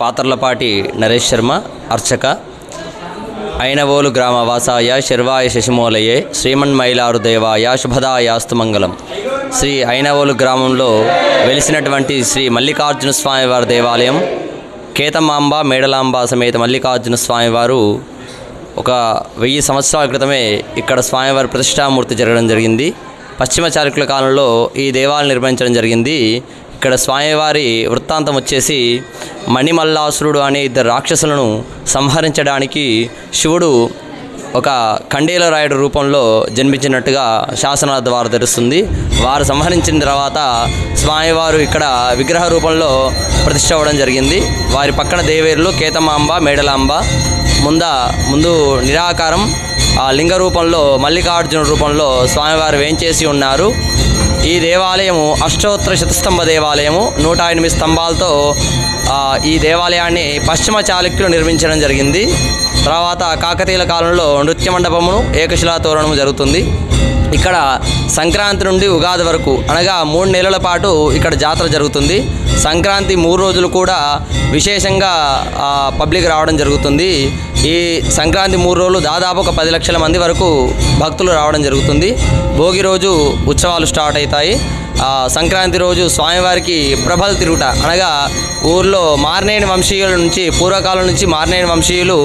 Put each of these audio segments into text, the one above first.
పాతర్లపాటి నరేష్ శర్మ అర్చక ఐనవోలు గ్రామ వాసాయ శర్వాయ శశిమూలయే శ్రీమన్మైలారు దేవాయ శుభదాయాస్తు మంగళం. శ్రీ ఐనవోలు గ్రామంలో వెలిసినటువంటి శ్రీ మల్లికార్జున స్వామివారి దేవాలయం కేతమాంబ మేడలాంబ సమేత మల్లికార్జున స్వామివారు ఒక వెయ్యి సంవత్సరాల క్రితమే ఇక్కడ స్వామివారి ప్రతిష్టామూర్తి జరగడం జరిగింది. పశ్చిమ చాళుక్యుల కాలంలో ఈ దేవాలయం నిర్మించడం జరిగింది. ఇక్కడ స్వామివారి వృత్తాంతం వచ్చేసి మణిమల్లాసురుడు అనే ఇద్దరు రాక్షసులను సంహరించడానికి శివుడు ఒక ఖండేల రాయుడు రూపంలో జన్మించినట్టుగా శాసనాల ద్వారా తెలుస్తుంది. వారు సంహరించిన తర్వాత స్వామివారు ఇక్కడ విగ్రహ రూపంలో ప్రతిష్ట అవ్వడం జరిగింది. వారి పక్కన దేవేరులు కేతమాంబ మేడలాంబ ముంద ముందు నిరాకారం ఆ లింగ రూపంలో మల్లికార్జున రూపంలో స్వామివారు వేంచేసి ఉన్నారు. ఈ దేవాలయము అష్టోత్తర శతస్తంభ దేవాలయము నూట ఎనిమిది స్తంభాలతో ఈ దేవాలయాన్ని పశ్చిమ చాళుక్యులు నిర్మించడం జరిగింది. తర్వాత కాకతీయుల కాలంలో నృత్య మండపమును ఏకశిలా తోరణము జరుగుతుంది. ఇక్కడ సంక్రాంతి నుండి ఉగాది వరకు అనగా మూడు నెలల పాటు ఇక్కడ జాతర జరుగుతుంది. సంక్రాంతి మూడు రోజులు కూడా విశేషంగా పబ్లిక్ రావడం జరుగుతుంది. ఈ సంక్రాంతి మూడు రోజులు దాదాపు ఒక పది లక్షల మంది వరకు భక్తులు రావడం జరుగుతుంది. భోగి రోజు ఉత్సవాలు స్టార్ట్ అవుతాయి. సంక్రాంతి రోజు స్వామివారికి ప్రభల తిరుగుట. అనగా ఊర్లో మార్నేని వంశీయుల నుంచి పూర్వకాలం నుంచి మార్నేని వంశీయులు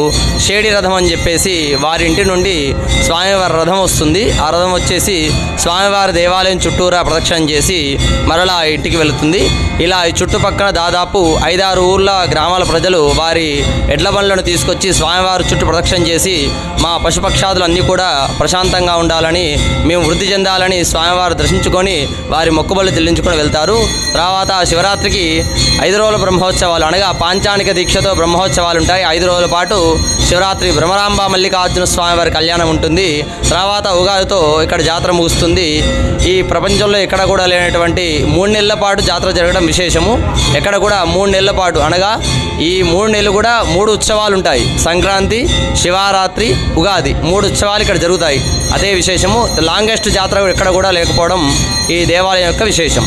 షేడి రథం అని చెప్పేసి వారి ఇంటి నుండి స్వామివారి రథం వస్తుంది. ఆ రథం వచ్చేసి స్వామివారి దేవాలయం చుట్టూరా ప్రదక్షిణం చేసి మరలా ఇంటికి వెళుతుంది. ఇలా ఈ చుట్టుపక్కల దాదాపు ఐదారు ఊర్ల గ్రామాల ప్రజలు వారి ఎడ్ల బండ్లను తీసుకొచ్చి స్వామివారి చుట్టూ ప్రదక్షిణ చేసి మా పశుపక్షాదులు అన్నీ కూడా ప్రశాంతంగా ఉండాలని మేము వృద్ధి చెందాలని స్వామివారు దర్శించుకొని వారి మొక్కుబళ్ళు చెల్లించుకొని వెళ్తారు. తర్వాత శివరాత్రికి ఐదు రోజుల బ్రహ్మోత్సవాలు అనగా పాంచానిక దీక్షతో బ్రహ్మోత్సవాలు ఉంటాయి ఐదు రోజుల పాటు శివరాత్రి భ్రమరాంబ మల్లికార్జున స్వామి వారి కళ్యాణం ఉంటుంది. తర్వాత ఉగాదితో ఇక్కడ జాతర ముగుస్తుంది. ఈ ప్రపంచంలో ఎక్కడ కూడా లేనటువంటి మూడు నెలల పాటు జాతర జరగడం విశేషము. ఎక్కడ కూడా మూడు నెలల పాటు అనగా ఈ మూడు నెలలు కూడా మూడు ఉత్సవాలు ఉంటాయి. సంక్రాంతి శివరాత్రి ఉగాది మూడు ఉత్సవాలు ఇక్కడ జరుగుతాయి. అదే విశేషము. లాంగెస్ట్ జాతర ఎక్కడ కూడా లేకపోవడం ఈ దేవాలయం അങ്ങനെയൊക്കെ വിശേഷം.